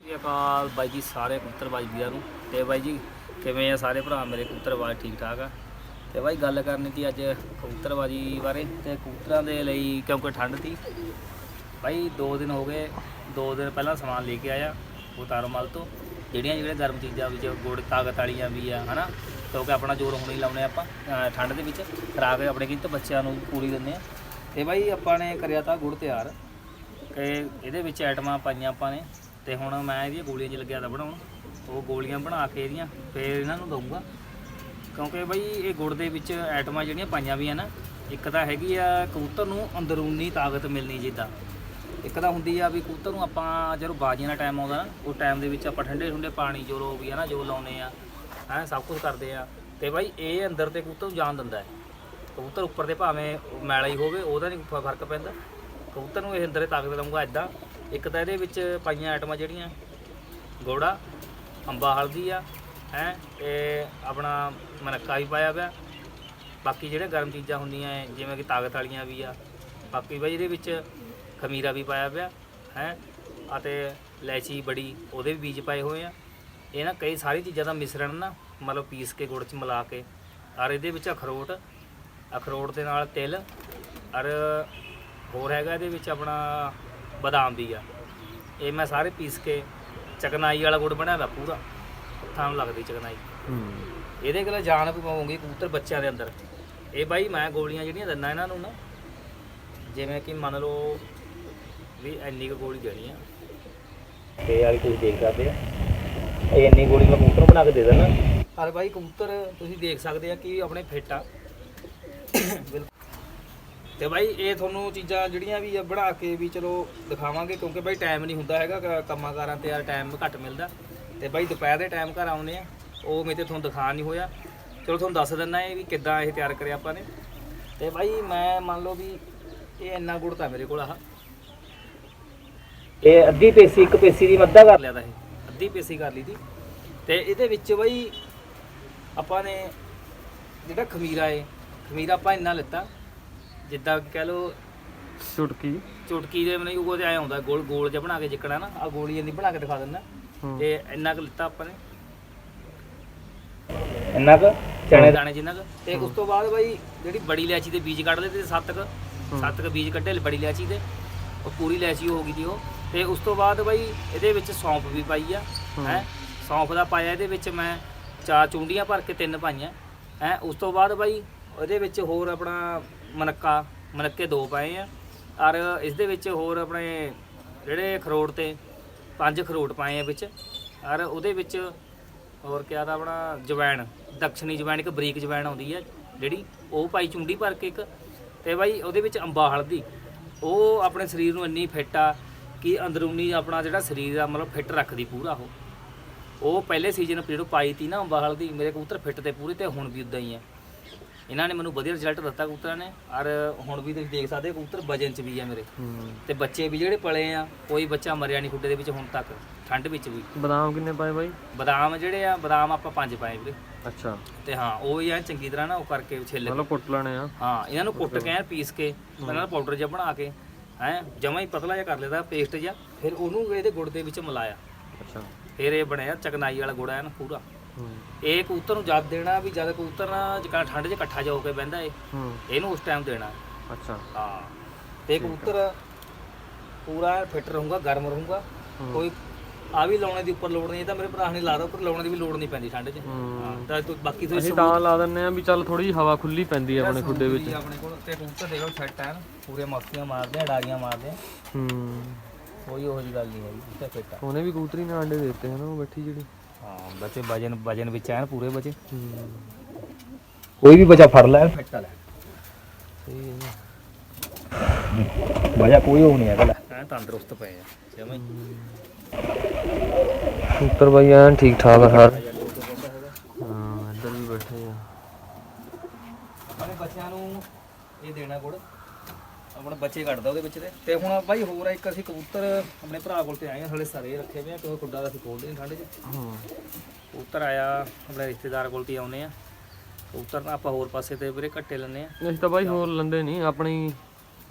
ਸ੍ਰੀ ਅਕਾਲ ਬਾਈ ਜੀ ਸਾਰੇ ਕਬੂਤਰਬਾਜ਼ ਵੀਰਾਂ ਨੂੰ। ਤੇ ਬਾਈ ਜੀ, ਕਿਵੇਂ ਆ ਸਾਰੇ ਭਰਾ? ਮੇਰੇ ਕਬੂਤਰਬਾਜ਼ ਠੀਕ ਠਾਕ ਆ। ਤੇ ਬਾਈ ਗੱਲ ਕਰਨੀ ਸੀ ਅੱਜ ਕਬੂਤਰਬਾਜ਼ੀ ਬਾਰੇ ਤੇ ਕਬੂਤਰਾਂ ਦੇ ਲਈ ਕਿਉਂਕਿ ਠੰਡ ਸੀ। ਬਾਈ 2 ਦਿਨ ਹੋ ਗਏ 2 ਦਿਨ ਪਹਿਲਾਂ ਸਮਾਨ ਲੈ ਕੇ ਆਇਆ ਉਤਾਰਮਲ ਤੋਂ। ਜਿਹੜੀਆਂ ਜਿਹੜੀਆਂ ਗਰਮ ਚੀਜ਼ਾਂ ਵਿੱਚ ਗੁੜ, ਤਾਕਤ ਵਾਲੀਆਂ ਵੀ ਆ, ਹਨਾ? ਕਿਉਂਕਿ ਆਪਣਾ ਜ਼ੋਰ ਹੁਣ ਹੀ ਲਾਉਣੇ ਆਪਾਂ ਠੰਡ ਦੇ ਵਿੱਚ। ਖਰਾਕ ਆਪਣੇ ਕਿੰਤ ਬੱਚਿਆਂ ਨੂੰ ਪੂਰੀ ਦਿੰਦੇ ਆ। ਤੇ ਬਾਈ, ਆਪਾਂ ਨੇ ਕਰਿਆ ਤਾਂ ਗੁੜ ਤਿਆਰ। ਕਿ ਇਹਦੇ ਵਿੱਚ ਆਈਟਮਾਂ ਪਾਈਆਂ ਆਪਾਂ ਨੇ। ਤੇ ਹੁਣ ਮੈਂ ਇਹਦੀਆਂ ਗੋਲੀਆਂ 'ਚ ਲੱਗਿਆ ਤਾਂ ਬਣਾਉਣ। ਉਹ ਗੋਲੀਆਂ ਬਣਾ ਕੇ ਇਹਦੀਆਂ, ਫੇਰ ਇਹਨਾਂ ਨੂੰ ਦਊਂਗਾ। ਕਿਉਂਕਿ ਬਈ ਇਹ ਗੁੜ ਦੇ ਵਿੱਚ ਆਈਟਮਾਂ ਜਿਹੜੀਆਂ ਪਾਈਆਂ ਵੀ ਆ ਨਾ, ਇੱਕ ਤਾਂ ਹੈਗੀ ਆ ਕਬੂਤਰ ਨੂੰ ਅੰਦਰੂਨੀ ਤਾਕਤ ਮਿਲਣੀ ਜਿੱਦਾਂ। ਇੱਕ ਤਾਂ ਹੁੰਦੀ ਆ ਵੀ ਕਬੂਤਰ ਨੂੰ ਆਪਾਂ ਜਦੋਂ ਬਾਜ਼ੀਆਂ ਦਾ ਟਾਈਮ ਆਉਂਦਾ ਨਾ, ਉਹ ਟਾਈਮ ਦੇ ਵਿੱਚ ਆਪਾਂ ਠੰਡੇ ਠੰਡੇ ਪਾਣੀ ਜੋ ਰੋ ਵੀ ਆ ਨਾ, ਜੋ ਲਾਉਨੇ ਆ, ਹੈ, ਸਭ ਕੁਝ ਕਰਦੇ ਆ। ਤੇ ਬਾਈ ਇਹ ਅੰਦਰ ਤੇ ਕਬੂਤਰ ਨੂੰ ਜਾਣ ਦਿੰਦਾ ਹੈ। ਕਬੂਤਰ ਉੱਪਰ ਦੇ ਭਾਵੇਂ ਮੈਲਾ ਹੀ ਹੋਵੇ, ਉਹਦਾ ਨਹੀਂ ਫ਼ਰਕ ਪੈਂਦਾ। ਕਬੂਤਰ ਨੂੰ ਇਹ ਅੰਦਰੇ ਤਾਕਤ ਦਊਗਾ ਇਦਾਂ ਇੱਕ ਤਾਂ ਇਹਦੇ ਵਿੱਚ ਪਾਈਆਂ ਆਈਟਮਾਂ ਜਿਹੜੀਆਂ ਗੋੜਾ ਅੰਬਾ ਹਲਦੀ ਆ ਹੈ ਤੇ ਆਪਣਾ ਮਨੱਕਾ ਵੀ ਪਾਇਆ ਪਿਆ। ਬਾਕੀ ਜਿਹੜੇ ਗਰਮ ਚੀਜ਼ਾਂ ਹੁੰਦੀਆਂ ਹੈ, ਜਿਵੇਂ ਕਿ ਤਾਕਤ ਵਾਲੀਆਂ ਵੀ ਆ। ਬਾਕੀ ਬਈ ਇਹਦੇ ਵਿੱਚ ਖਮੀਰਾ ਵੀ ਪਾਇਆ ਪਿਆ ਹੈ ਅਤੇ ਲੈਚੀ ਬੜੀ ਉਹਦੇ ਵੀ ਬੀਜ ਪਾਏ ਹੋਏ ਆ। ਇਹ ਨਾ ਕਈ ਸਾਰੀ ਚੀਜ਼ਾਂ ਦਾ ਮਿਸ਼ਰਣ ਨਾ ਮਤਲਬ ਪੀਸ ਕੇ ਗੁੜ ਚ ਮਿਲਾ ਕੇ ਔਰ ਇਹਦੇ ਵਿੱਚ ਅਖਰੋਟ ਅਖਰੋਟ ਦੇ ਨਾਲ ਤਿਲ ਔਰ ਹੋਰ ਹੈਗਾ ਇਹਦੇ ਵਿੱਚ ਆਪਣਾ ਬਦਾਮ ਵੀ ਆ। ਇਹ ਮੈਂ ਸਾਰੇ ਪੀਸ ਕੇ ਚਕਨਾਈ ਵਾਲਾ ਗੁੜ ਬਣਾਇਆ ਪੂਰਾ। ਤੁਹਾਨੂੰ ਲੱਗਦੀ ਚਕਨਾਈ। ਇਹਦੇ ਕੋਲ ਜਾਨ ਵੀ ਪਾਉਂਗੀ ਕਬੂਤਰ ਬੱਚਿਆਂ ਦੇ ਅੰਦਰ। ਇਹ ਬਾਈ ਮੈਂ ਗੋਲੀਆਂ ਜਿਹੜੀਆਂ ਦਿੰਦਾ ਇਹਨਾਂ ਨੂੰ ਨਾ ਜਿਵੇਂ ਕਿ ਮੰਨ ਲਓ ਵੀ ਇੰਨੀ ਕੁ ਗੋਲੀ ਦੇਣੀ ਆ। ਤੇ ਵਾਲੀ ਤੁਸੀਂ ਦੇਖ ਸਕਦੇ ਆ। ਇਹ ਇੰਨੀ ਗੋਲੀ ਮੈਂ ਕਬੂਤਰ ਨੂੰ ਬਣਾ ਕੇ ਦੇ ਦਿੰਦਾ। ਅਰੇ ਬਾਈ ਕਬੂਤਰ ਤੁਸੀਂ ਦੇਖ ਸਕਦੇ ਆ ਕਿ ਆਪਣੇ ਫਿੱਟ ਆ। ਬਿਲਕੁਲ ਤੇ ਬਾਈ ਇਹ ਤੁਹਾਨੂੰ ਚੀਜ਼ਾਂ ਜਿਹੜੀਆਂ ਵੀ ਆ ਬਣਾ ਕੇ ਵੀ ਚਲੋ ਦਿਖਾਵਾਂਗੇ ਕਿਉਂਕਿ ਬਾਈ ਟਾਈਮ ਨਹੀਂ ਹੁੰਦਾ ਹੈਗਾ ਕ- ਕੰਮਾਂ ਕਾਰਾਂ ਤੇ ਯਾਰ ਟਾਈਮ ਘੱਟ ਮਿਲਦਾ। ਤੇ ਬਾਈ ਦੁਪਹਿਰ ਦੇ ਟਾਈਮ ਘਰ ਆਉਨੇ ਆ ਉਹ ਮੇਰੇ ਤੇ ਤੁਹਾਨੂੰ ਦਿਖਾ ਨਹੀਂ ਹੋਇਆ। ਚਲੋ ਤੁਹਾਨੂੰ ਦੱਸ ਦਿੰਦਾ ਇਹ ਵੀ ਕਿੱਦਾਂ ਇਹ ਤਿਆਰ ਕਰਿਆ ਆਪਾਂ ਨੇ। ਤੇ ਬਾਈ ਮੈਂ ਮੰਨ ਲਓ ਵੀ ਇਹ ਇੰਨਾ ਗੁੜ ਤਾਂ ਮੇਰੇ ਕੋਲ ਆਹ ਇਹ ਅੱਧੀ ਪੇਸੀ ਇੱਕ ਪੇਸੀ ਦੀ ਮੱਧਾ ਕਰ ਲਿਆ ਤਾਂ ਇਹ ਅੱਧੀ ਪੇਸੀ ਕਰ ਲਈ ਦੀ। ਤੇ ਇਹਦੇ ਵਿੱਚ ਬਾਈ ਆਪਾਂ ਨੇ ਜਿਹੜਾ ਖਮੀਰਾ ਏ ਖਮੀਰਾ ਆਪਾਂ ਇੰਨਾ ਲਿੱਤਾ। ਜਿੱਦਾਂ ਕਹਿ ਲਓ ਚੁਟਕੀ। ਚੁਟਕੀ ਦੇ ਨਹੀਂ ਉਹ ਤੇ ਆਇਆ ਹੁੰਦਾ ਗੋਲ ਗੋਲ ਜਿਹਾ ਬਣਾ ਕੇ ਜਿੱਕਣਾ ਨਾ ਆ ਗੋਲੀ ਇੰਨੀ ਬਣਾ ਕੇ ਦਿਖਾ ਦਿੰਦਾ। ਤੇ ਇੰਨਾ ਕੁ ਲਿੱਤਾ ਆਪਾਂ ਨੇ। ਇੰਨਾ ਕੁ? ਚਣੇ ਦਾਣੇ ਜਿੰਨਾ ਕੁ। ਤੇ ਉਸ ਤੋਂ ਬਾਅਦ ਬਾਈ ਜਿਹੜੀ ਬੜੀ ਇਲਾਇਚੀ ਦੇ ਬੀਜ ਕੱਢ ਲਏ ਤੇ ਸੱਤ ਕੁ ਸੱਤ ਕੁ ਬੀਜ ਕੱਢੇ ਬੜੀ ਇਲਾਇਚੀ ਦੇ। ਉਹ ਪੂਰੀ ਇਲਾਇਚੀ ਹੋ ਗਈ ਦੀ ਉਹ। ਤੇ ਉਸ ਤੋਂ ਬਾਅਦ ਬਾਈ ਇਹਦੇ ਵਿੱਚ ਸੌਂਫ ਵੀ ਪਾਈ ਆ ਹੈ। ਸੌਂਫ ਦਾ ਪਾਇਆ ਇਹਦੇ ਵਿੱਚ ਮੈਂ ਚਾਰ ਚੁੰਡੀਆਂ ਭਰ ਕੇ ਤਿੰਨ ਪਾਈਆਂ ਹੈ। ਉਸ ਤੋਂ ਬਾਅਦ ਬਾਈ ਉਹਦੇ ਵਿੱਚ ਹੋਰ ਆਪਣਾ ਮਨੱਕਾ, ਮਨੱਕੇ ਦੋ ਪਾਏ ਆ। ਔਰ ਇਸ ਦੇ ਵਿੱਚ ਹੋਰ ਆਪਣੇ ਜਿਹੜੇ ਖਰੋਟ ਤੇ ਪੰਜ ਖਰੋਟ ਪਾਏ ਆ ਵਿੱਚ। ਔਰ ਉਹਦੇ ਵਿੱਚ ਹੋਰ ਕਿਆ ਦਾ ਆਪਣਾ ਜਵੈਣ ਦਕਸ਼ਣੀ ਜਵੈਣ, ਇੱਕ ਬਰੀਕ ਜਵੈਣ ਆਉਂਦੀ ਹੈ ਜਿਹੜੀ ਉਹ ਪਾਈ ਚੁੰਡੀ ਭਰ ਕੇ ਇੱਕ। ਤੇ ਬਾਈ ਉਹਦੇ ਵਿੱਚ ਅੰਬਾ, ਹਲਦੀ। ਉਹ ਆਪਣੇ ਸਰੀਰ ਨੂੰ ਇੰਨੀ ਫਿੱਟ ਆ ਕਿ ਅੰਦਰੂਨੀ ਆਪਣਾ ਜਿਹੜਾ ਸਰੀਰ ਆ ਮਤਲਬ ਫਿੱਟ ਰੱਖਦੀ ਪੂਰਾ ਉਹ। ਉਹ ਪਹਿਲੇ ਸੀਜ਼ਨ ਪੀਰੀਅਡ ਪਾਈ ਤੀ ਨਾ ਅੰਬਾ, ਹਲਦੀ। ਮੇਰੇ ਕਬੂਤਰ ਫਿੱਟ ਤੇ ਪੂਰੇ ਤੇ ਹੁਣ ਵੀ ਉਦਾਂ ਹੀ ਆ। ਇਹਨਾਂ ਨੇ ਮੈਨੂੰ ਵਧੀਆ ਰਿਜ਼ਲਟ ਦਿੱਤਾ ਕਬੂਤਰਾਂ ਨੇ। ਔਰ ਹੁਣ ਵੀ ਤੁਸੀਂ ਦੇਖ ਸਕਦੇ ਹੋ ਕਬੂਤਰ ਵਜਨ ਚ ਵੀ ਆ ਮੇਰੇ। ਤੇ ਬੱਚੇ ਵੀ ਜਿਹੜੇ ਪਲੇ ਆ ਕੋਈ ਬੱਚਾ ਮਰਿਆ ਨਹੀਂ ਖੁੱਡੇ ਦੇ ਵਿੱਚ ਹੁਣ ਤੱਕ। ਠੰਡ ਵਿੱਚ ਵੀ। ਬਦਾਮ ਕਿੰਨੇ ਪਾਏ ਬਾਈ? ਬਦਾਮ ਜਿਹੜੇ ਆ ਬਦਾਮ ਆਪਾਂ ਪੰਜ ਪਾਏ ਵੀਰੇ। ਅੱਛਾ। ਤੇ ਹਾਂ ਉਹ ਹੀ ਐ ਚੰਗੀ ਤਰ੍ਹਾਂ ਨਾ ਉਹ ਕਰਕੇ ਛਿੱਲ ਮਤਲਬ ਕੁੱਟ ਲੈਣੇ ਆ। ਹਾਂ ਇਹਨਾਂ ਨੂੰ ਕੁੱਟ ਕੇ ਐਨ ਪੀਸ ਕੇ ਪਹਿਲਾਂ ਪਾਊਡਰ ਜਿਹਾ ਬਣਾ ਕੇ ਹੈ ਜਮਾ ਹੀ ਪਤਲਾ ਜਿਹਾ ਕਰ ਲਿਆ ਪੇਸਟ ਜਿਹਾ। ਫਿਰ ਉਹਨੂੰ ਇਹਦੇ ਗੁੜ ਦੇ ਵਿੱਚ ਮਿਲਾਇਆ। ਅੱਛਾ। ਫਿਰ ਇਹ ਬਣਿਆ ਚਕਨਾਈ ਵਾਲਾ ਗੁੜ ਐਨ ਪੂਰਾ। ਇਹ ਕਬੂਤਰ ਨੂੰ ਜਦ ਦੇਣਾ ਵੀ ਜਦ ਕਬੂਤਰ ਨਾ ਜਿਕਾ ਠੰਡ 'ਚ ਇਕੱਠਾ ਜਾ ਹੋ ਕੇ ਬਹਿੰਦਾ ਏ ਹੂੰ। ਇਹਨੂੰ ਉਸ ਟਾਈਮ ਦੇਣਾ। ਅੱਛਾ। ਹਾਂ। ਤੇ ਕਬੂਤਰ ਪੂਰਾ ਫਿੱਟ ਰਹੂਗਾ ਗਰਮ ਰਹੂਗਾ। ਕੋਈ ਆ ਵੀ ਲਾਉਣੇ ਦੀ ਉੱਪਰ ਲੋੜ ਨਹੀਂ ਇਹ ਤਾਂ ਮੇਰੇ ਭਰਾ ਨੇ ਲਾ ਦੋ ਉੱਪਰ ਲਾਉਣੇ ਦੀ ਵੀ ਲੋੜ ਨਹੀਂ ਪੈਂਦੀ ਠੰਡ 'ਚ। ਹਾਂ। ਤਾਂ ਤੂੰ ਬਾਕੀ ਤੁਸੀਂ ਅਸੀਂ ਤਾਂ ਲਾ ਦਿੰਨੇ ਆ ਵੀ ਚੱਲ ਥੋੜੀ ਜਿਹੀ ਹਵਾ ਖੁੱਲੀ ਪੈਂਦੀ ਆ ਆਪਣੇ ਖੁੱਡੇ ਵਿੱਚ। ਆਪਣੇ ਕੋਲ ਤੇ ਕਬੂਤਰ ਦੇਖੋ ਸੈੱਟ ਹੈ ਪੂਰੇ ਮਸਤੀਆਂ ਮਾਰਦੇ ਆ ਡਾਰੀਆਂ ਮਾਰਦੇ ਆ। ਹੂੰ। ਕੋਈ ਉਹੋ ਜੀ ਗੱਲ ਨਹੀਂ ਹੈਗੀ ਤੇ ਫਿੱਟ ਆ। ਉਹਨੇ ਵੀ ਕਬੂਤਰੀ ਨੇ ਆਂਡੇ ਦਿੱਤੇ ਹਨ ਉਹ ਬੈਠੀ ਜਿਹੜੀ। ਹਾਂ ਬੱਚੇ ਵਜਨ ਵਜਨ ਵਿੱਚ ਐਨ ਪੂਰੇ ਬੱਚੇ। ਹੂੰ ਕੋਈ ਵੀ ਬੱਚਾ ਫੜ ਲੈ। ਫਿੱਟ ਲੈ। ਸਹੀ ਹੈ ਵਜਾ ਕੋਈ ਉਹ ਨਹੀਂ ਹੈਗਾ ਲੈ। ਐ ਤੰਦਰੁਸਤ ਪਏ ਆ ਜਮਾ ਹੀ। ਕਬੂਤਰ ਬਾਈ ਐਨ ਠੀਕ ਠਾਕ ਆ ਸਾਰੇ ਹਾਂ ਇੱਧਰ ਵੀ ਬੈਠੇ ਆ ਆਪਣੇ ਬੱਚਿਆਂ ਨੂੰ ਇਹ ਦੇਣਾ ਗੁੜ ਆਪਣੇ ਬੱਚੇ ਕੱਢਦਾ ਉਹਦੇ ਵਿੱਚ ਤੇ ਤੇ ਹੁਣ ਬਾਈ ਹੋਰ ਆ ਇੱਕ ਅਸੀਂ ਕਬੂਤਰ ਆਪਣੇ ਭਰਾ ਕੋਲ ਤੇ ਆਏ ਆ ਹਲੇ ਸਾਰੇ ਰੱਖੇ ਹੋਏ ਆ ਕਿਉਂਕਿ ਖੁੱਡਾ ਦਾ ਅਸੀਂ ਖੋਲਦੇ ਨਹੀਂ ਠੰਡ 'ਚ। ਹਾਂ। ਕਬੂਤਰ ਆਇਆ ਆਪਣੇ ਰਿਸ਼ਤੇਦਾਰ ਕੋਲ ਤੇ ਆਉਨੇ ਆ। ਕਬੂਤਰ ਨਾ ਆਪਾਂ ਹੋਰ ਪਾਸੇ ਤੇ ਵੀਰੇ ਕੱਟੇ ਲੈਨੇ ਆ। ਅਸੀਂ ਤਾਂ ਬਾਈ ਹੋਰ ਲੰਦੇ ਨਹੀਂ ਆਪਣੀ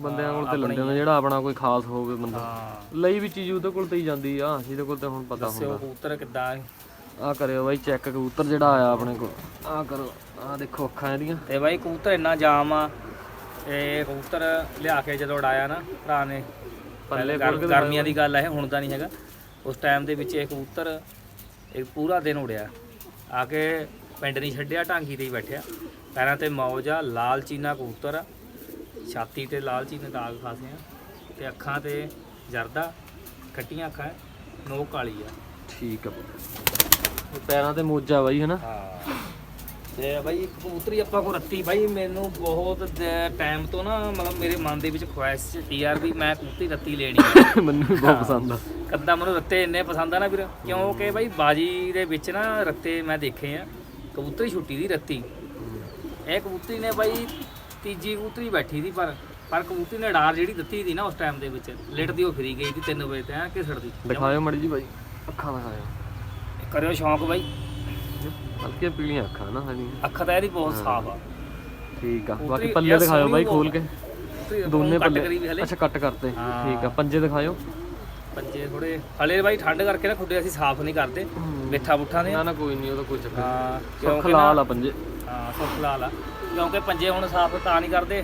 ਬੰਦਿਆਂ ਕੋਲ ਤੇ ਲੈਂਦੇ ਨੇ ਜਿਹੜਾ ਆਪਣਾ ਕੋਈ ਖਾਸ ਹੋਵੇ ਬੰਦਾ। ਹਾਂ। ਲਈ ਵੀ ਚੀਜ਼ ਉਹਦੇ ਕੋਲ ਤੇ ਹੀ ਜਾਂਦੀ ਆ ਜਿਹਦੇ ਕੋਲ ਤੇ ਹੁਣ ਪਤਾ ਦੱਸਿਓ ਕਬੂਤਰ ਕਿੱਦਾਂ ਹੈ। ਆ ਕਰਿਓ ਬਾਈ ਚੈੱਕ ਕਬੂਤਰ ਜਿਹੜਾ ਆਇਆ ਆਪਣੇ ਕੋਲ। ਆ ਕਰੋ ਆ ਦੇਖੋ ਅੱਖਾਂ ਇਹਦੀਆਂ। ਤੇ ਬਾਈ ਕਬੂਤਰ ਇੰਨਾ ਜਾਮ ਆ ਤੇ ਕਬੂਤਰ ਲਿਆ ਕੇ ਜਦੋਂ ਉਡਾਇਆ ਨਾ ਭਰਾ ਨੇ ਪੱਲੇ ਕੇ ਗਰਮੀਆਂ ਦੀ ਗੱਲ ਹੈ ਹੁਣ ਦਾ ਨਹੀਂ ਹੈਗਾ। ਉਸ ਟਾਈਮ ਦੇ ਵਿੱਚ ਇਹ ਕਬੂਤਰ ਇੱਕ ਪੂਰਾ ਦਿਨ ਉੜਿਆ। ਆ ਕੇ ਪਿੰਡ ਨਹੀਂ ਛੱਡਿਆ ਢਾਂਗੀ ਤੇ ਹੀ ਬੈਠਿਆ। ਪੈਰਾਂ ਤੇ ਮੌਜ ਆ ਲਾਲ ਚੀਨਾ ਕਬੂਤਰ ਆ। ਛਾਤੀ ਤੇ ਲਾਲ ਚੀਨੇ ਦਾਗ ਖਾਸੇ ਆ ਤੇ ਅੱਖਾਂ ਤੇ ਜਰਦਾ ਖੱਟੀਆਂ ਅੱਖਾਂ ਨੋਕ ਕਾਲੀ ਆ। ਠੀਕ ਆ ਇਹ ਪੈਰਾਂ ਤੇ ਮੋਜਾ ਬਾਈ ਹਨਾ? ਹਾਂ। ਤੇ ਬਾਈ ਕਬੂਤਰੀ ਆਪਾਂ ਕੋ ਰੱਤੀ ਬਾਈ ਮੈਨੂੰ ਬਹੁਤ ਟਾਈਮ ਤੋਂ ਨਾ ਮਤਲਬ ਮੇਰੇ ਮਨ ਦੇ ਵਿੱਚ ਖੁਆਇਸ਼ ਸੀ ਯਾਰ ਵੀ ਮੈਂ ਕਬੂਤਰੀ ਰੱਤੀ ਲੈਣੀ। ਮੈਨੂੰ ਵੀ ਬਹੁਤ ਪਸੰਦ ਆ। ਕੱਦਾਂ ਮੈਨੂੰ ਰੱਤੇ ਇੰਨੇ ਪਸੰਦ ਆ ਨਾ ਵੀਰ ਕਿਉਂਕਿ ਬਾਈ ਬਾਜੀ ਦੇ ਵਿੱਚ ਨਾ ਰੱਤੇ ਮੈਂ ਦੇਖੇ ਆ ਕਬੂਤਰੀ ਛੁੱਟੀ ਦੀ ਰੱਤੀ। ਇਹ ਕਬੂਤਰੀ ਨੇ ਬਾਈ ਤੀਜੀ ਕਬੂਤਰੀ ਬੈਠੀ ਸੀ ਪਰ ਪਰ ਕਬੂਤਰੀ ਨੇ ਡਾਰ ਜਿਹੜੀ ਦਿੱਤੀ ਸੀ ਨਾ ਉਸ ਟਾਈਮ ਦੇ ਵਿੱਚ ਲਿਟਦੀ ਉਹ ਫਿਰੀ ਗਈ ਸੀ 3 ਵਜੇ ਤੇ ਐ ਘਿਸੜਦੀ। ਦਿਖਾਇਓ ਮੜੀ ਜੀ ਬਾਈ ਅੱਖਾਂ ਦਿਖਾਇਓ। ਕਰਿਓ ਸ਼ੌਂਕ ਬਾਈ। ਹਲਕੀਆਂ ਪੀਲੀਆਂ ਅੱਖਾਂ ਨਾ ਹਣੀ ਅੱਖ ਤਾਂ ਇਹਦੀ ਬਹੁਤ ਸਾਫ਼ ਆ। ਠੀਕ ਆ। ਬਾਕੀ ਯਾਰ ਪੱਲੇ ਦਿਖਾਇਓ ਸੋਹਣੀ ਬਾਈ ਖੋਲ ਕੇ। ਆਪਾਂ ਦੋਨੇ ਨੂੰ ਕੱਟ ਪੱਲੇ ਕਰੀ ਵੀ ਹਲੇ। ਅੱਛਾ ਕੱਟ ਕਰਤੇ। ਹਾਂ। ਠੀਕ ਆ ਪੰਜੇ ਦਿਖਾਇਓ। ਪੰਜੇ ਥੋੜੇ ਹਲੇ ਬਾਈ ਠੰਡ ਕਰਕੇ ਨਾ ਖੁੱਡੇ ਅਸੀਂ ਸਾਫ਼ ਨਹੀਂ ਕਰਦੇ। ਮਿੱਠਾ ਬੁੱਠਾ ਦੇ ਨਾ ਨਾ ਕੋਈ ਨਹੀਂ ਉਹਦਾ ਕੋਈ ਚੱਕਰ ਹਾਂ ਕਿਉਂਕਿ ਲਾਲ ਆ ਪੰਜੇ। ਹਾਂ ਸੁੱਖ ਲਾਲ ਆ। ਕਿਉਂਕਿ ਪੰਜੇ ਹੁਣ ਸਾਫ਼ ਤਾਂ ਨਹੀਂ ਕਰਦੇ।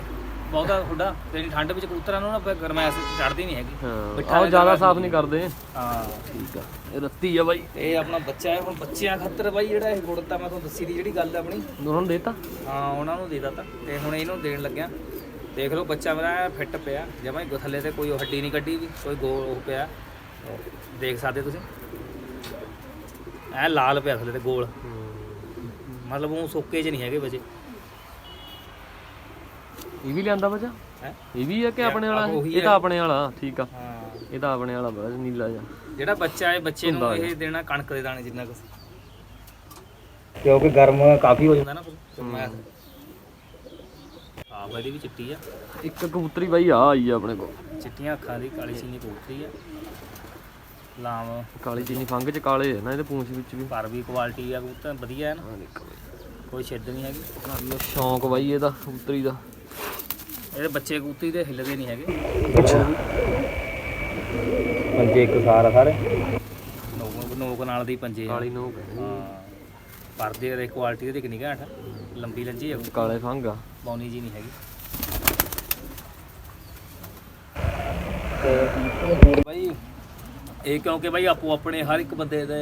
ਬਹੁਤਾ ਖੁੱਡਾ ਤੇ ਠੰਡ ਵਿੱਚ ਕਬੂਤਰਾਂ ਨੂੰ ਨਾ ਗਰਮੈਸ਼ ਚੜਦੀ ਨਹੀਂ ਹੈਗੀ। ਹਾਂ ਜਿਹਾ ਜ਼ਿਆਦਾ ਸਾਫ਼ ਨਹੀਂ ਕਰਦੇ। ਹਾਂ। ਠੀਕ ਆ ਇਹ ਰੱਤੀ ਆ ਬਾਈ। ਤੇ ਇਹ ਆਪਣਾ ਬੱਚਾ ਹੈ ਹੁਣ ਬੱਚਿਆਂ ਖਾਤਰ ਬਾਈ ਜਿਹੜਾ ਇਹ ਗੁੜ ਤਾਂ ਮੈਂ ਤੁਹਾਨੂੰ ਦੱਸੀ ਦੀ ਜਿਹੜੀ ਗੱਲ ਆਪਣੀ। ਉਹਨਾਂ ਨੂੰ ਦੇਤਾ? ਹਾਂ ਉਹਨਾਂ ਨੂੰ ਦਿੱਤਾ ਤੇ ਹੁਣ ਇਹਨੂੰ ਦੇਣ ਲੱਗਿਆ। ਦੇਖ ਲਓ ਬੱਚਾ ਮੇਰਾ ਫਿੱਟ ਪਿਆ। ਜਮਾਂ ਹੀ ਥੱਲੇ ਤੇ ਕੋਈ ਹੱਡੀ ਨਹੀਂ ਕੱਢੀ ਵੀ ਕੋਈ ਗੋਲ ਉਹ ਪਿਆ। ਦੇਖ ਸਕਦੇ ਤੁਸੀਂ। ਐ ਲਾਲ ਪਿਆ ਥੱਲੇ ਤੇ ਗੋਲ। ਮਤਲਬ ਉਹ ਸੋਕੇ 'ਚ ਨਹੀਂ ਹੈਗੇ ਬੱਚੇ। ਇਹ ਵੀ ਲਿਆਂਦਾ ਬੱਚਾ? ਹੈ? ਇਹ ਵੀ ਆ ਕਿ ਆਪਣੇ ਵਾਲਾ? ਉਹੀ ਇਹ ਤਾਂ ਆਪਣੇ ਵਾਲਾ ਠੀਕ ਆ। ਹਾਂ। ਇਹ ਤਾਂ ਆਪਣੇ ਵਾਲਾ ਬਸ ਨੀਲਾ ਜਿਹਾ। ਜਿਹੜਾ ਬੱਚਾ ਹੈ ਬੱਚੇ ਨੂੰ ਇਹ ਦੇਣਾ ਕਣਕ ਦੇ ਦਾਣੇ ਜਿੰਨਾ ਕੁ ਕਿਉਂਕਿ ਗਰਮ ਕਾਫੀ ਹੋ ਜਾਂਦਾ ਨਾ ਆਹ ਇਹਦੀ ਵੀ ਚਿੱਟੀ ਆ। ਇੱਕ ਕਬੂਤਰੀ ਬਾਈ ਆ ਆਈ ਆ ਆਪਣੇ ਕੋਲ। ਚਿੱਟੀਆਂ ਅੱਖਾਂ ਦੀ ਕਾਲੀ ਸੀਨੀ ਕਬੂਤਰੀ ਆ। ਲਾਮ। ਕਾਲੀ ਚੀਨੀ ਫੰਗ ਚ ਕਾਲੇ ਆ ਨਾ ਇਹਦੇ ਪੂੰਛ ਵਿੱਚ ਵੀ। ਪਰ ਵੀ ਕੁਆਲਿਟੀ ਆ ਕਬੂਤਰ ਵਧੀਆ ਹੈ ਨਾ। ਆ ਦੇਖੋ ਬਾਈ। ਕੋਈ ਛਿੱਦ ਨਹੀਂ ਹੈਗੀ। ਕਰ ਲਓ ਸ਼ੌਂਕ ਬਾਈ ਇਹਦਾ ਕਬੂਤਰੀ ਦਾ। ਇਹਦੇ ਬੱਚੇ ਕਬੂਤਰੀ ਦੇ ਹਿੱਲਦੇ ਨਹੀਂ ਹੈਗੇ। ਅੱਛਾ। ਪੰਜੇ ਇੱਕ ਸਾਰ ਆ ਸਾਰੇ। ਨੋਕ ਨੋਕ ਨਾਲ ਦੀ ਪੰਜੇ ਕਾਲੀ ਨੂੰ ਕਹਿੰਦੇ ਹਾਂ। ਪਰਦੇ ਦੇ ਕੁਆਲਿਟੀ ਦੇ ਕਿੰਨੀ ਘਾਟ ਲੰਬੀ ਲੰਜੀ ਆ। ਕਾਲੇ ਫੰਗ ਆ। ਬੌਨੀ ਜੀ ਨਹੀਂ ਹੈਗੀ। ਬਾਈ ਇਹ ਕਿਉਂਕਿ ਬਾਈ ਆਪੋ ਆਪਣੇ ਹਰ ਇੱਕ ਬੰਦੇ ਦੇ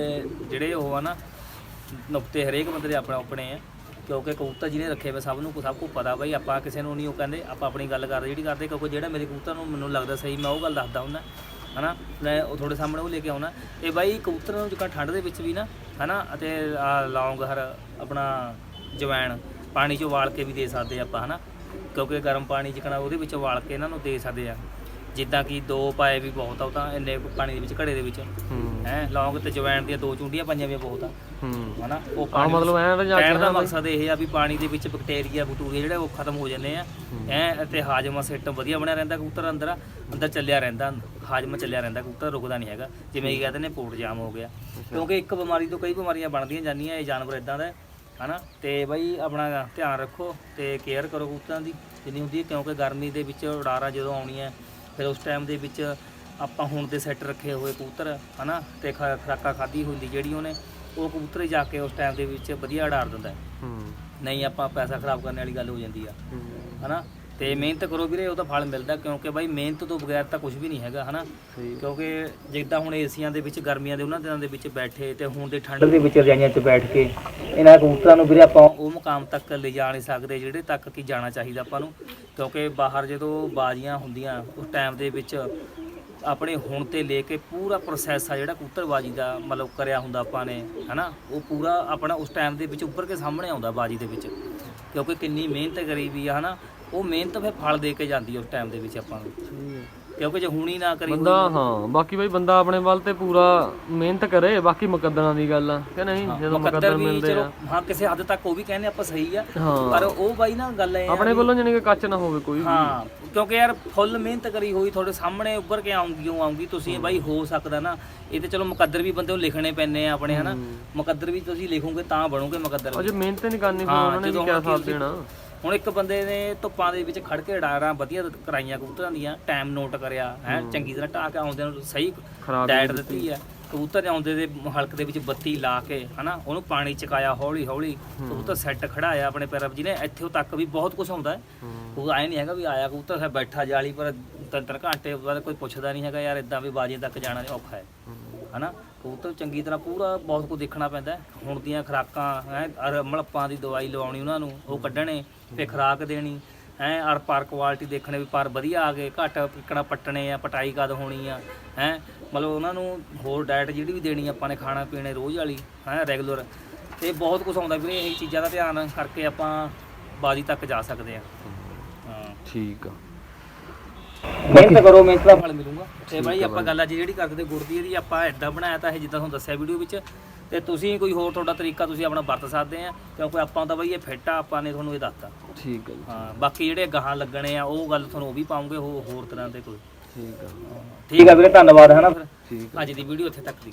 ਜਿਹੜੇ ਉਹ ਆ ਨਾ ਨੁਕਤੇ ਹਰੇਕ ਬੰਦੇ ਦੇ ਆਪਣੇ ਆਪਣੇ ਆ। ਕਿਉਂਕਿ ਕਬੂਤਰ ਜਿਹਨੇ ਰੱਖੇ ਵੇ, ਸਭ ਨੂੰ ਸਭ ਕੁਝ ਪਤਾ ਬਈ ਆਪਾਂ ਕਿਸੇ ਨੂੰ ਨਹੀਂ ਉਹ ਕਹਿੰਦੇ, ਆਪਾਂ ਆਪਣੀ ਗੱਲ ਕਰਦੇ ਜਿਹੜੀ ਕਰਦੇ, ਕਿਉਂਕਿ ਜਿਹੜਾ ਮੇਰੇ ਕਬੂਤਰ ਨੂੰ ਮੈਨੂੰ ਲੱਗਦਾ ਸਹੀ, ਮੈਂ ਉਹ ਗੱਲ ਦੱਸਦਾ ਹੁੰਦਾ, ਹਨਾ? ਮੈਂ ਉਹ ਤੁਹਾਡੇ ਸਾਹਮਣੇ ਉਹ ਲੈ ਕੇ ਆਉਣਾ। ਤੇ ਬਾਈ ਕਬੂਤਰ ਨੂੰ ਜਿੱਦਾਂ ਠੰਡ ਦੇ ਵਿੱਚ ਵੀ ਨਾ, ਹਨਾ, ਅਤੇ ਆ ਲੌਂਗ ਹਰ ਆਪਣਾ ਜਵੈਣ, ਪਾਣੀ 'ਚ ਉਬਾਲ ਕੇ ਵੀ ਦੇ ਸਕਦੇ ਆਪਾਂ, ਹਨਾ? ਕਿਉਂਕਿ ਗਰਮ ਪਾਣੀ ਜਿਕਣਾ ਉਹਦੇ ਵਿੱਚ ਉਬਾਲ ਕੇ ਇਹਨਾਂ ਨੂੰ ਦੇ ਸਕਦੇ ਆ। ਜਿੱਦਾਂ ਕਿ ਦੋ ਪਾਏ ਵੀ ਬਹੁਤ ਆ ਉਹ ਤਾਂ ਇੰਨੇ ਕੁ ਪਾਣੀ ਦੇ ਵਿੱਚ ਘੜੇ ਦੇ ਵਿੱਚ। ਹੂੰ। ਹੈ ਲੌਂਗ ਤੇ ਜਵੈਣ ਦੀਆਂ ਦੋ ਚੁੰਡੀਆਂ ਪਾਈਆਂ ਵੀ ਬਹੁਤ ਆ। ਹੂੰ। ਹਨਾ ਉਹ ਆ ਪਾਣੀ ਮਤਲਬ ਐਂ ਤਾਂ ਜਾ ਕਹਿਣ ਕੇ ਦਾ ਮਕਸਦ ਇਹ ਆ ਵੀ ਪਾਣੀ ਦੇ ਵਿੱਚ ਬੈਕਟੀਰੀਆ ਬਟੂਰੀਆ ਜਿਹੜੇ ਉਹ ਖਤਮ ਹੋ ਜਾਂਦੇ ਆ। ਐ ਤੇ ਹਾਜ਼ਮਾ ਸਿਸਟਮ ਵਧੀਆ ਬਣਿਆ ਰਹਿੰਦਾ ਕਬੂਤਰ ਅੰਦਰ ਅੰਦਰ ਚੱਲਿਆ ਰਹਿੰਦਾ ਹਾਜ਼ਮਾ ਚੱਲਿਆ ਰਹਿੰਦਾ ਕਬੂਤਰ ਰੁਕਦਾ ਨਹੀਂ ਹੈਗਾ। ਜਿਵੇਂ ਕਿ ਕਹਿੰਦੇ ਨੇ ਪੋਟ ਜਾਮ ਹੋ ਗਿਆ। ਕਿਉਂਕਿ ਇੱਕ ਬਿਮਾਰੀ ਤੋਂ ਕਈ ਬਿਮਾਰੀਆਂ ਬਣਦੀਆਂ ਜਾਂਦੀਆਂ ਇਹ ਜਾਨਵਰ ਇਦਾਂ ਦਾ ਹੈ, ਹਨਾ। ਤੇ ਬਈ ਆਪਣਾ ਧਿਆਨ ਰੱਖੋ ਤੇ ਕੇਅਰ ਕਰੋ ਕਬੂਤਰਾਂ ਦੀ ਜਿੰਨੀ ਹੁੰਦੀ ਹੈ ਕਿਉਂਕਿ ਗਰਮੀ ਦੇ ਵਿੱਚ ਉਡਾਰਾਂ ਜਦੋਂ ਆਉਣੀਆਂ ਫਿਰ ਉਸ ਟਾਈਮ ਦੇ ਵਿੱਚ ਆਪਾਂ ਹੁਣ ਦੇ ਸੈੱਟ ਰੱਖੇ ਹੋਏ ਕਬੂਤਰ ਹਨਾ? ਤੇ ਖੁਰਾਕਾਂ ਖਾਧੀ ਹੁੰਦੀ ਜਿਹੜੀ ਉਹਨੇ ਉਹ ਕਬੂਤਰ ਜਾ ਕੇ ਉਸ ਟਾਈਮ ਦੇ ਵਿੱਚ ਵਧੀਆ ਉਡਾਰ ਦਿੰਦਾ ਨਹੀਂ ਆਪਾਂ ਪੈਸਾ ਖਰਾਬ ਕਰਨ ਵਾਲੀ ਗੱਲ ਹੋ ਜਾਂਦੀ ਆ। ਹਨਾ? ਤੇ ਮਿਹਨਤ ਕਰੋ ਵੀਰੇ ਉਹਦਾ ਫਲ ਮਿਲਦਾ ਕਿਉਂਕਿ ਬਾਈ ਮਿਹਨਤ ਤੋਂ ਬਗੈਰ ਤਾਂ ਕੁਝ ਵੀ ਨਹੀਂ ਹੈਗਾ ਹਨਾ? ਕਿਉਂਕਿ ਜਿੱਦਾਂ ਹੁਣ ਏਸੀਆਂ ਦੇ ਵਿੱਚ ਗਰਮੀਆਂ ਦੇ ਉਹਨਾਂ ਦਿਨਾਂ ਦੇ ਵਿੱਚ ਬੈਠੇ ਤੇ ਹੁਣ ਦੇ ਠੰਡ ਦੇ ਵਿੱਚ ਰਜਾਈਆਂ 'ਚ ਬੈਠ ਕੇ ਇਹਨਾਂ ਕਬੂਤਰਾਂ ਨੂੰ ਵੀਰੇ ਆਪਾਂ ਉਹ ਮੁਕਾਮ ਤੱਕ ਲੈ ਜਾ ਨਹੀਂ ਸਕਦੇ ਜਿਹੜੇ ਤੱਕ ਕਿ ਜਾਣਾ ਚਾਹੀਦਾ ਆਪਾਂ ਨੂੰ ਕਿਉਂਕਿ ਬਾਹਰ ਜਦੋਂ ਬਾਜ਼ੀਆਂ ਹੁੰਦੀਆਂ ਉਸ ਟਾਈਮ ਦੇ ਵਿੱਚ ਆਪਣੇ ਹੁਣ ਤੇ ਲੈ ਕੇ ਪੂਰਾ ਪ੍ਰੋਸੈਸ ਆ ਜਿਹੜਾ ਕਬੂਤਰਬਾਜੀ ਦਾ ਮਤਲਬ ਕਰਿਆ ਹੁੰਦਾ ਆਪਾਂ ਨੇ ਹਨਾ? ਉਹ ਪੂਰਾ ਆਪਣਾ ਉਸ ਟਾਈਮ ਦੇ ਵਿੱਚ ਉੱਭਰ ਕੇ ਸਾਹਮਣੇ ਆਉਂਦਾ ਬਾਜੀ ਦੇ ਵਿੱਚ ਕਿਉਂਕਿ ਕਿੰਨੀ ਮਿਹਨਤ ਕਰੀ ਵੀ ਆ ਹਨਾ? ਉਹ ਮਿਹਨਤ ਫਿਰ ਫਲ ਦੇ ਕੇ ਜਾਂਦੀ ਆ ਉਸ ਟਾਈਮ ਦੇ ਵਿੱਚ ਆਪਾਂ ਨੂੰ। ਕਿਉਂਕਿ ਜੇ ਹੁਣੀ ਨਾ ਕਰੀ ਬੰਦਾ ਹਾਂ ਬਾਕੀ ਬਈ ਬੰਦਾ ਆਪਣੇ ਵੱਲ ਤੇ ਪੂਰਾ ਮਿਹਨਤ ਕਰੇ ਬਾਕੀ ਮੁਕੱਦਰਾਂ ਦੀ ਗੱਲ ਆ ਕਿ ਨਹੀਂ? ਜਦੋਂ ਮੁਕੱਦਰ ਮਿਲਦੇ ਆ। ਹਾਂ ਕਿਸੇ ਹੱਦ ਤੱਕ ਉਹ ਵੀ ਕਹਿੰਦੇ ਆਪਾਂ ਸਹੀ ਆ ਪਰ ਉਹ ਬਾਈ ਨਾ ਗੱਲ ਆ ਆਪਣੇ ਵੱਲੋਂ ਜਾਨੀ ਕਿ ਕੱਚ ਨਾ ਹੋਵੇ ਕੋਈ ਵੀ। ਹਾਂ ਕਿਉਂਕਿ ਯਾਰ ਫੁੱਲ ਮਿਹਨਤ ਕਰੀ ਹੋਈ ਤੁਹਾਡੇ ਸਾਹਮਣੇ ਉੱਭਰ ਕੇ ਆਉਂਗੀ ਉਹ ਆਉਂਗੀ ਤੁਸੀਂ ਬਾਈ ਹੋ ਸਕਦਾ ਨਾ। ਇਹ ਤੇ ਚਲੋ ਮੁਕੱਦਰ ਵੀ ਬੰਦੇ ਨੂੰ ਲਿਖਣੇ ਪੈਣੇ ਆ ਆਪਣੇ ਹਨਾ। ਮੁਕੱਦਰ ਵੀ ਤੁਸੀਂ ਲਿਖੋਗੇ ਤਾਂ ਬਣੋਗੇ ਮੁਕੱਦਰ ਅਜੇ ਮਿਹਨਤ ਨਹੀਂ ਕਰਨੀ ਫਿਰ ਉਹਨਾਂ ਨੇ ਕਿਆ ਹੁਣ ਸਾਥ ਦੇਣਾ। ਹੁਣ ਇੱਕ ਬੰਦੇ ਨੇ ਧੁੱਪਾਂ ਦੇ ਵਿੱਚ ਖੜ ਕੇ ਡਾਰਾਂ ਵਧੀਆ ਕਰਾਈਆਂ ਕਬੂਤਰਾਂ ਦੀਆਂ ਟਾਈਮ ਨੋਟ ਕਰਿਆ ਹੈ ਚੰਗੀ ਤਰ੍ਹਾਂ ਢਾਹ ਕੇ ਆਉਂਦੇ ਨੂੰ ਸਹੀ ਡਾਇਟ ਦਿੱਤੀ ਆ ਕਬੂਤਰ ਦੇ ਆਉਂਦੇ ਦੇ ਹਲਕ ਦੇ ਵਿੱਚ ਬੱਤੀ ਲਾ ਕੇ ਹਨਾ ਉਹਨੂੰ ਪਾਣੀ ਚਕਾਇਆ ਹੌਲੀ ਹੌਲੀ। ਕਬੂਤਰ ਸੈੱਟ ਖੜਾਇਆ ਆਪਣੇ ਪੈਰਾਂ 'ਚ ਜਿਹਨੇ ਇੱਥੇ ਤੱਕ ਵੀ ਬਹੁਤ ਕੁਝ ਹੁੰਦਾ ਉਹ ਐ ਨਹੀਂ ਹੈਗਾ ਵੀ ਆਇਆ ਕਬੂਤਰ ਹੈ ਬੈਠਾ ਜਾਲੀ ਪਰ ਤਿੰਨ ਤਿੰਨ ਘੰਟੇ ਬਾਅਦ ਕੋਈ ਪੁੱਛਦਾ ਨਹੀਂ ਹੈਗਾ ਯਾਰ ਇਦਾਂ ਵੀ ਬਾਜੀ ਤੱਕ ਜਾਣਾ ਔਖਾ ਹੈ। ਹਨਾ ਉਹ ਤਾਂ ਚੰਗੀ ਤਰ੍ਹਾਂ ਪੂਰਾ ਬਹੁਤ ਕੁਝ ਦੇਖਣਾ ਪੈਂਦਾ ਹੁਣ ਦੀਆਂ ਖੁਰਾਕਾਂ, ਹੈ, ਅਰ ਮਲੱਪਾਂ ਦੀ ਦਵਾਈ ਲਵਾਉਣੀ ਉਹਨਾਂ ਨੂੰ, ਉਹ ਕੱਢਣੇ ਤੇ ਖੁਰਾਕ ਦੇਣੀ, ਹੈ, ਅਰ ਪਰ ਕੁਆਲਿਟੀ ਦੇਖਣੇ ਵੀ ਪਰ ਵਧੀਆ ਆ ਗਏ, ਘੱਟ ਪਿੱਕਣਾ ਪੱਟਣੇ ਆ, ਪਟਾਈ ਕਦ ਹੋਣੀ ਆ, ਹੈ, ਮਤਲਬ ਉਹਨਾਂ ਨੂੰ ਹੋਰ ਡਾਈਟ ਜਿਹੜੀ ਵੀ ਦੇਣੀ ਆਪਾਂ ਨੇ ਖਾਣਾ ਪੀਣੇ ਰੋਜ਼ ਵਾਲੀ, ਹੈ ਰੈਗੂਲਰ ਤੇ ਬਹੁਤ ਕੁਝ ਆਉਂਦਾ ਵੀਰੇ ਇਹ ਚੀਜ਼ਾਂ ਦਾ ਧਿਆਨ ਕਰਕੇ ਆਪਾਂ ਬਾਜੀ ਤੱਕ ਜਾ ਸਕਦੇ ਆ ਹਾਂ। ਠੀਕ ਆ। ਮਿਹਨਤ ਕਰੋ ਮਿਹਨਤ ਦਾ ਫਲ ਮਿਲੂਗਾ। ਤੇ ਬਾਈ ਆਪਾਂ ਗੱਲ ਅੱਜ ਜਿਹੜੀ ਕਰਦੇ ਗੁੜ ਦੀ ਇਹਦੀ ਆਪਾਂ ਐਡਾ ਬਣਾਇਆ ਤਾਂ ਇਹ ਜਿੱਦਾਂ ਤੁਹਾਨੂੰ ਦੱਸਿਆ ਵੀਡੀਓ ਵਿੱਚ। ਤੇ ਤੁਸੀਂ ਕੋਈ ਹੋਰ ਤੁਹਾਡਾ ਤਰੀਕਾ ਤੁਸੀਂ ਆਪਣਾ ਵਰਤ ਸਕਦੇ ਆ ਕਿਉਂਕਿ ਆਪਾਂ ਤਾਂ ਬਾਈ ਇਹ ਫਿੱਟ ਆ ਆਪਾਂ ਨੇ ਤੁਹਾਨੂੰ ਇਹ ਦੱਸਤਾ। ਠੀਕ ਜੀ ਹਾਂ ਬਾਕੀ ਜਿਹੜੇ ਗਾਹਾਂ ਲੱਗਣੇ ਆ ਉਹ ਗੱਲ ਤੁਹਾਨੂੰ ਉਹ ਵੀ ਪਾਉਂਗੇ ਹੋਰ ਹੋਰ ਤਰ੍ਹਾਂ ਦੇ ਕੋਈ। ਠੀਕ ਆ। ਠੀਕ ਆ ਵੀਰੇ ਧੰਨਵਾਦ ਹੈ ਨਾ ਫਿਰ? ਅੱਜ ਦੀ ਵੀਡੀਓ ਇੱਥੇ ਤੱਕ ਦੀ।